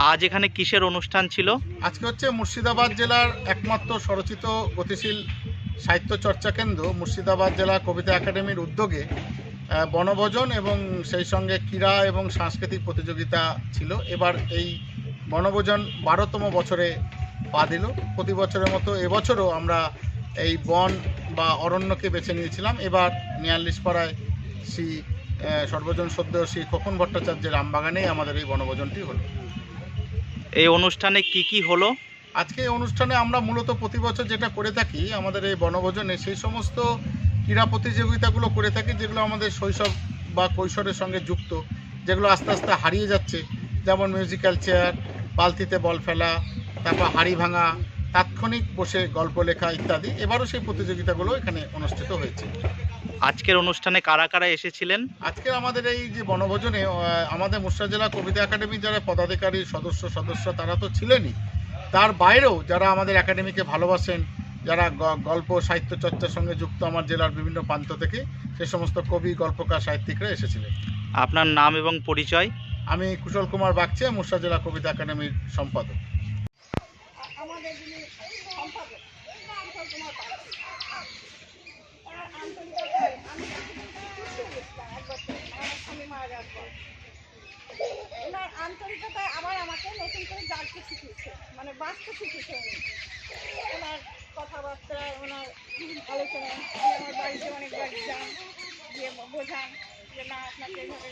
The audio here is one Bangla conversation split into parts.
আজ এখানে কিসের অনুষ্ঠান ছিল? আজকে হচ্ছে মুর্শিদাবাদ জেলার একমাত্র স্বরচিত গতিশীল সাহিত্য চর্চা কেন্দ্র, মুর্শিদাবাদ জেলা কবিতা একাডেমির উদ্যোগে বনভোজন এবং সেই সঙ্গে ক্রীড়া এবং সাংস্কৃতিক প্রতিযোগিতা ছিল। এবার এই বনভোজন বারোতম বছরে পা দিল। প্রতি বছরের মতো এবছরও আমরা এই বন বা অরণ্যকে বেছে নিয়েছিলাম। এবার নিয়াল্লিশপাড়ায় শ্রী সর্বজন সদ্য শ্রী খোকন ভট্টাচার্যের আমবাগানেই আমাদের এই বনভোজনটি হলো। এই অনুষ্ঠানে কি কি হলো? আজকে এই অনুষ্ঠানে আমরা মূলত প্রতি বছর যেটা করে থাকি, আমাদের এই বনভোজনে সেই সমস্ত ক্রীড়া প্রতিযোগিতাগুলো করে থাকি, যেগুলো আমাদের শৈশব বা কৈশোরের সঙ্গে যুক্ত, যেগুলো আস্তে আস্তে হারিয়ে যাচ্ছে। যেমন মিউজিক্যাল চেয়ার বালতিতে বল ফেলা, তারপর হাড়ি ভাঙা, তাৎক্ষণিক বসে গল্প লেখা ইত্যাদি। এবারও সেই প্রতিযোগিতাগুলো এখানে অনুষ্ঠিত হয়েছে। আজকের অনুষ্ঠানে কারা কারা এসেছিলেন? আজকে আমাদের এই যে বনভোজনে আমাদের মুর্শিদা জেলা কবিতা একাডেমির যারা পদাধিকারী সদস্য সদস্য তারা তো ছিলেনই। তার বাইরেও যারা আমাদের একাডেমিকে ভালোবাসেন যারা গ- গল্প সাহিত্য চর্চার সঙ্গে যুক্ত আমার জেলার বিভিন্ন প্রান্ত থেকে সে সমস্ত কবি গল্পকার সাহিত্যিকরা এসেছিলেন। আপনার নাম এবং পরিচয়? আমি কুশল কুমার বাগচে মুর্শিদা জেলা কবিতা একাডেমির সম্পাদক। আমাদের যিনি সম্পাদক কুশল কুমার পাত্র তার আন্তরিকতায় আমি খুশি হয়েছিলাম এক বছর আমার স্বামী মারা যাওয়ার পর ওনার আন্তরিকতায় আবার আমাকে নতুন করে জানতে শিখিয়েছে মানে বাঁচতে শিখিয়েছে উনি। ওনার কথাবার্তা, ওনার আলোচনা আমার বাড়িতে অনেকবার যান, গিয়ে বোঝান যে না, আপনাকে এভাবে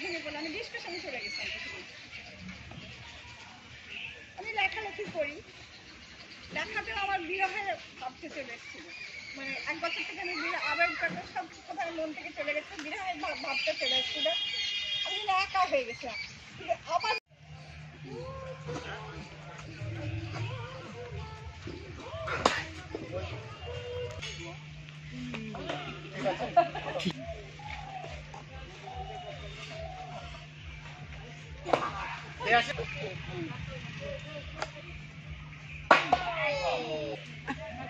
ভেঙে পড়লে আমি ডিসকাশনে চলে কিছুদিন। আমি লেখালেখি করি। লেখাতেও আমার বিরহে ভাবতে চলে এসেছিল। মানে এক বছর থেকে আমি আবেগটাকে সব কোথায় মন থেকে চলে গেছে, বিরহে ভাব- ভাবতে চলে এসেছিল। na carreira, assim.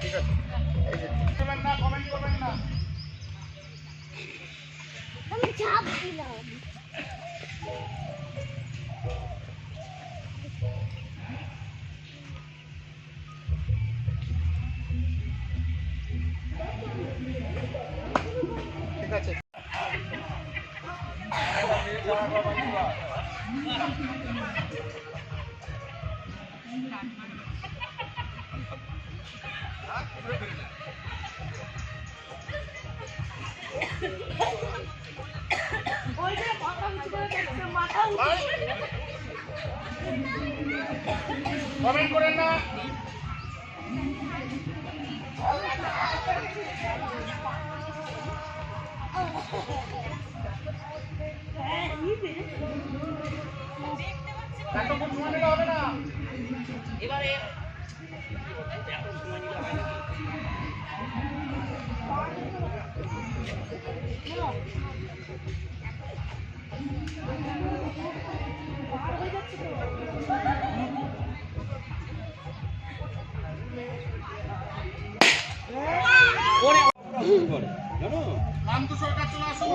ঠিক আছে এই যে করবেন না কমেন্ট করবেন না আমি চাপ দিলাম কমেন্ট করেন না। হ্যাঁ এই যে এতক্ষণ সময় দিলে হবে না। নান্দু সরকার চলে আসুন